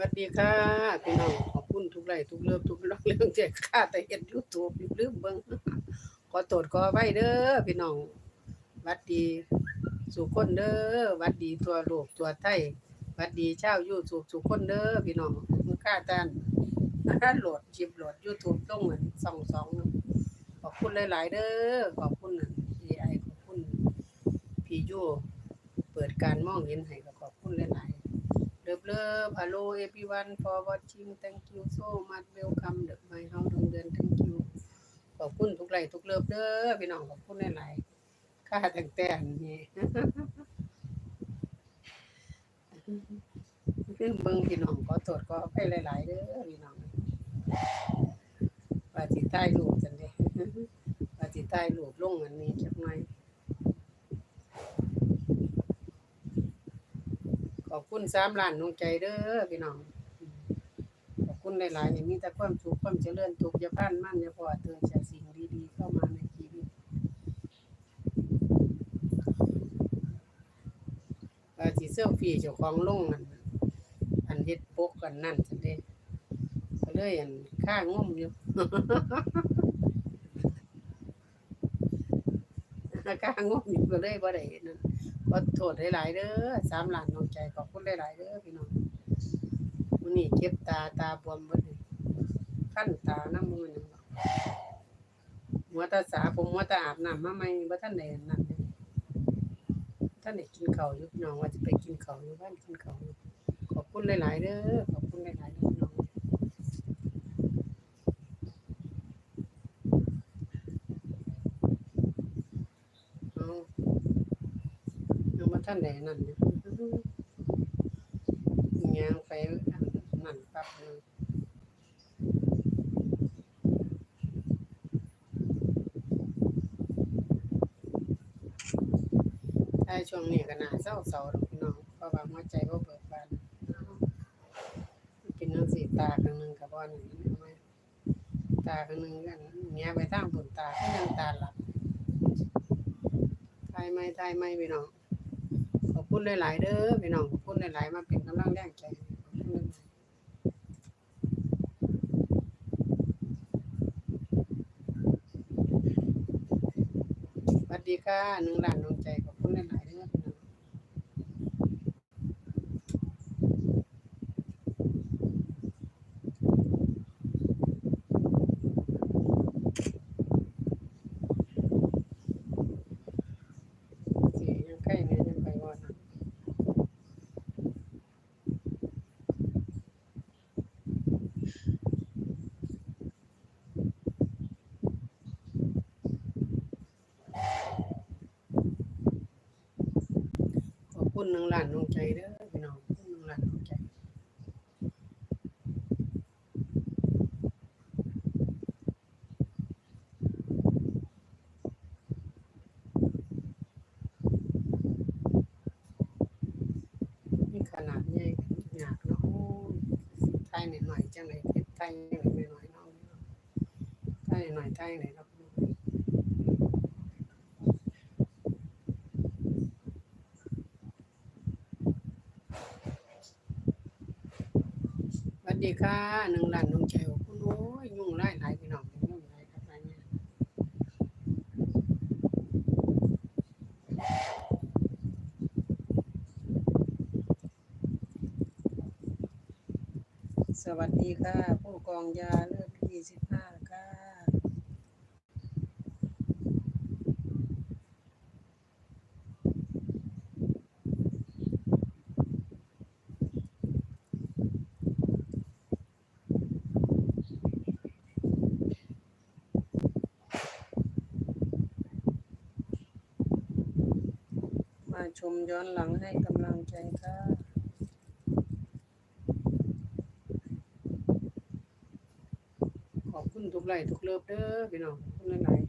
สวัสดีค่ะพี่น้องขอบคุณทุกไลทุกเลิฟทุกเรื่องเรื่องแจกค่าแต่เห็นยูทูบลืมเบิ่งขอโทษขอไว้เด้อพี่น้องวัดดีสู่คนเด้อวัดดีตัวโลกตัวไทยวัดดีชาวยูทูบสู่คนเด้อพี่น้องมือค่าจานโหลดจิบโหลดยูทูบลงเหมือนสองสองขอบคุณหลาย ๆ เด้อขอบคุณพีไอขอบคุณพี่ยูเปิดการมองเห็นให้ก็ขอบคุณหลายๆ Love love hello everyone for watching thank you so much welcome เด็กใหม่เฮาดงเดือน thank you ขอบคุณทุกไลค์ทุกเลิฟเด้อพี่น้องขอบคุณหลายๆค่าแต่งแต่นนี่เรื่อเบิ่งพี่น้องขอโทษขออภัยหลายๆเด้อพี่น้องว่าสิใต้รูปจังเด้ว่าสิใต้รูปลงอันนี้จักหน่อย ขอบ คุณสามล้านดวงใจเด้อพี่น้อง ขอบคุณหลายๆนี่มีแต่ความสุขความเจริญทุกอย่าพลาดมันอย่าพอเตือนแต่สิ่งดีๆเข้ามาในชีวิตว่าสิเซลฟี่เจ้าของลงอันอันเฮ็ดปกกันนั่นจังเด้ก็เลยอันค่างงมอยู่ค่างมอยู่ก็เลยบ่ได้นั่น ขอโทษหลายๆเด้อสามหลานน้องใจขอบคุณหลายๆเด้อพี่น้องมื้อนี้เจ็บตาตาบวมเบิดเลยคันตาน้ำมือหยังดอกหัวตาสาผมหัวตาอาบน้ำมาใหม่บ่ทันได้อันนั่นท่านได้กินเขาอยู่พี่น้องว่าจะไปกินเขาอยู่บ้านกินเขาขอบคุณหลายๆเด้อขอบคุณหลายๆเด้อพี่น้องเอา ยังบ่ทันได้อันนั่นอยู่ย่างไปนั่นปั๊บหนึงถ้าช่วงนี้ก็น่าเศร้าเศร้าดอกพี่น้องเพราะว่าหัวใจบ่เบิกบานเป็นจังซี่ตาข้งหนึ่งก็บ่นั่นเห็นไหมตาข้งหนึ่งกันแงไปทางบนตาก็ยังตาหลับทายไม่ทายไม่พี่น้อง คุณหลายๆเด้อพี่น้องขอบคุณหลายๆมาเป็นกำลังแรงใจสวัสดีค่ะหนึ่งล้านดวงใจขอบคุณหลายๆเด้อพี่น้อง สิยังไข่เนี่ยยังไปว่านะขอบ คุณหนึ่งล้านดวงใจเด้อพี่น้องขอบคุณหนึ่งล้านดวงใจนี่ขนาดใหญ่หยากเนาะไทยหน่อยๆจังเลยเพชรไทยหน่อยๆเนาะไทยหน่อยๆไทยหน่อยเนาะสวัส ดีค่ะหนึ่งล้านน้องใจขอบคุณโอ้ยยุ่งไลายหลายพี่น้องยุ่งไลายครับหลายเนี่ยสวัสดีค่ะ ผู้กองยาเลือดยี่สิบห้าค่ะ ชมย้อนหลังให้กำลังใจค่ะขอบคุณทุกไลค์ทุกเลิฟเด้อพี่น้องขอบคุณหลาย